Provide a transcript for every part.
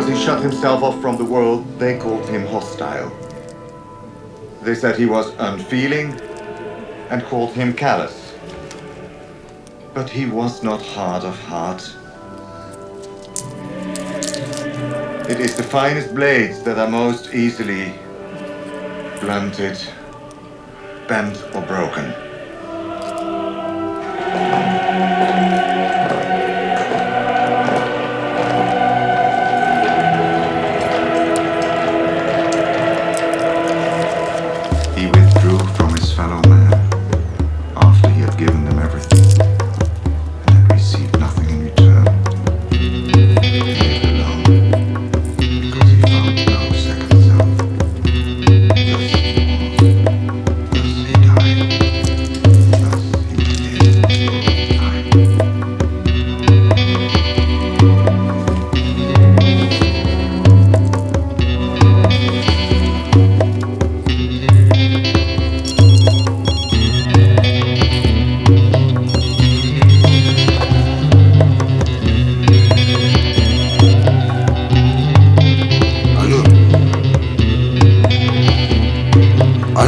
because he shut himself off from the world, they called him hostile. They said he was unfeeling and called him callous. But he was not hard of heart. It is the finest blades that are most easily blunted, bent, or broken.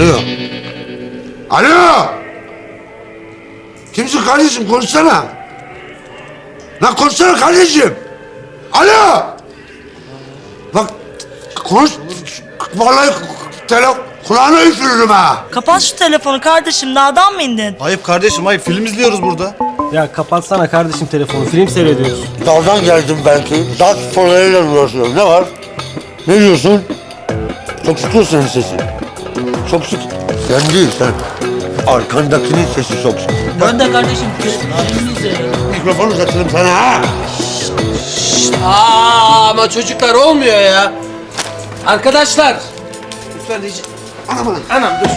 Alo. Alo. Kimsin kardeşim konuşsana. Lan konuşsana kardeşim. Alo. Bak konuş. Vallahi tele kulağına üfürürüm ha. Kapat şu telefonu kardeşim. Dağdan mı indin? Ayıp kardeşim ayıp film izliyoruz burada. Ya kapatsana kardeşim telefonu. Film seyrediyoruz. Dağdan geldim belki. Dağ sporlarıyla uğraşıyorum. Ne var? Ne diyorsun? Çok çıkıyor senin çık. Sen değil sen. Arkandakinin sesi çok çık. Ben de kardeşim. Filmini izleyelim. Mikrofonu uzatırım sana ha. Aa, ama çocuklar olmuyor ya. Arkadaşlar. Lütfen rica... Anam, anam dur.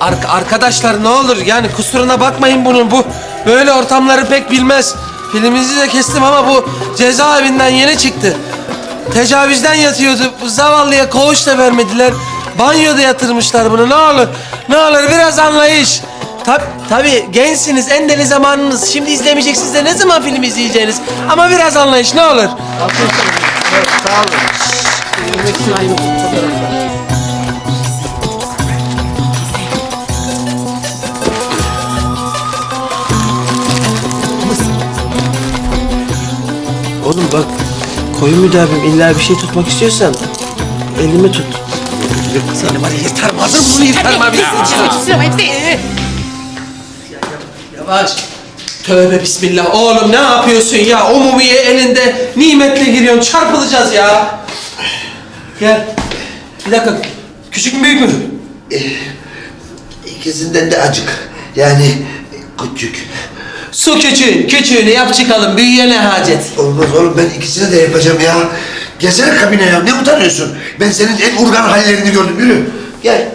Ark- arkadaşlar ne olur yani kusuruna bakmayın bunun. Bu böyle ortamları pek bilmez. Filminizi de kestim ama bu cezaevinden yeni çıktı. Tecavüzden yatıyordu. Bu zavallıya koğuş da vermediler. Banyoda yatırmışlar bunu. Ne olur, ne olur biraz anlayış. Tab tabii gençsiniz, en deli zamanınız. Şimdi izlemeyeceksiniz de ne zaman film izleyeceğiniz? Ama biraz anlayış ne olur. Oğlum bak, koyu müdavim illa bir şey tutmak istiyorsan elimi tut. Seni var ya yırtarım, hazır mısın yırtarım abi. Yavaş. Tövbe bismillah. Oğlum ne yapıyorsun ya? O mumiye elinde nimetle giriyorsun. Çarpılacağız ya. Gel. Bir dakika. Küçük mü büyük mü? İkisinden de acık. Yani küçük. Su küçüğün. Küçüğünü yap çıkalım. Büyüyene hacet. Olmaz oğlum ben ikisini de yapacağım ya. Gelsene kabine ya ne utanıyorsun? Ben senin en urgan hallerini gördüm yürü. Gel.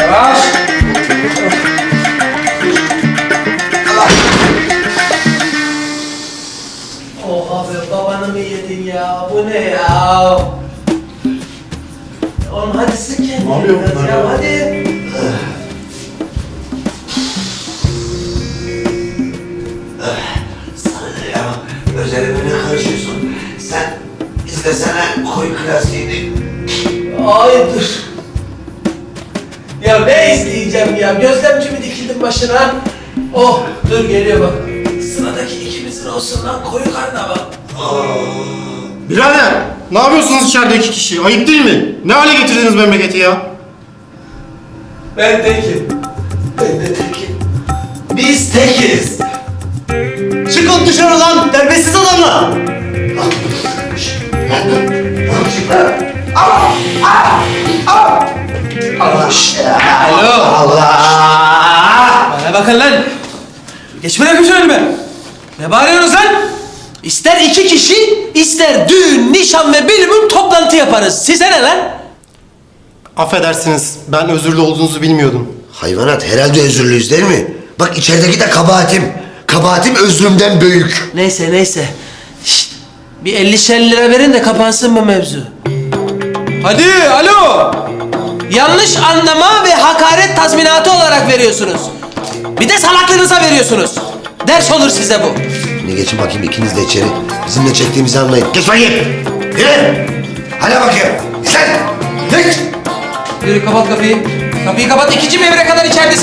Yavaş. Oha be babanı mı yedin ya? Bu ne ya? Oğlum hadi sık kendini. Ne yapıyor bunlar ya? Hadi. Karışıyorsun? Sen izlesene koy klasiğini. Ay dur. Ya ne izleyeceğim ya? Gözlemci mi dikildim başına? Oh dur geliyor bak. Sıradaki ikimizin olsun lan koyu karnava. Birader ne yapıyorsunuz içeride iki kişi? Ayıp değil mi? Ne hale getirdiniz memleketi ya? Ben tekim. Ben de tekim. Biz tekiz. Çıkın dışarı lan terbiyesiz adamlar. Alo. Allah. Bana bakın lan. Geç bırakın şu önüme. Ne bağırıyorsunuz lan? İster iki kişi, ister düğün, nişan ve bilimum toplantı yaparız. Size ne lan? Affedersiniz ben özürlü olduğunuzu bilmiyordum. Hayvanat herhalde özürlüyüz değil mi? Bak içerideki de kabahatim. Kabahatim özrümden büyük. Neyse neyse. Şşt, bir 50 lira verin de kapansın bu mevzu. Hadi alo. Yanlış anlama ve hakaret tazminatı olarak veriyorsunuz. Bir de salaklığınıza veriyorsunuz. Ders olur size bu. Şimdi geçin bakayım ikiniz de içeri. Bizim ne çektiğimizi anlayın. Geç bakayım. Yürü. Hadi bakayım. Sen. Geç. Yürü kapat kapıyı. Kapıyı kapat ikinci bir evre kadar içeride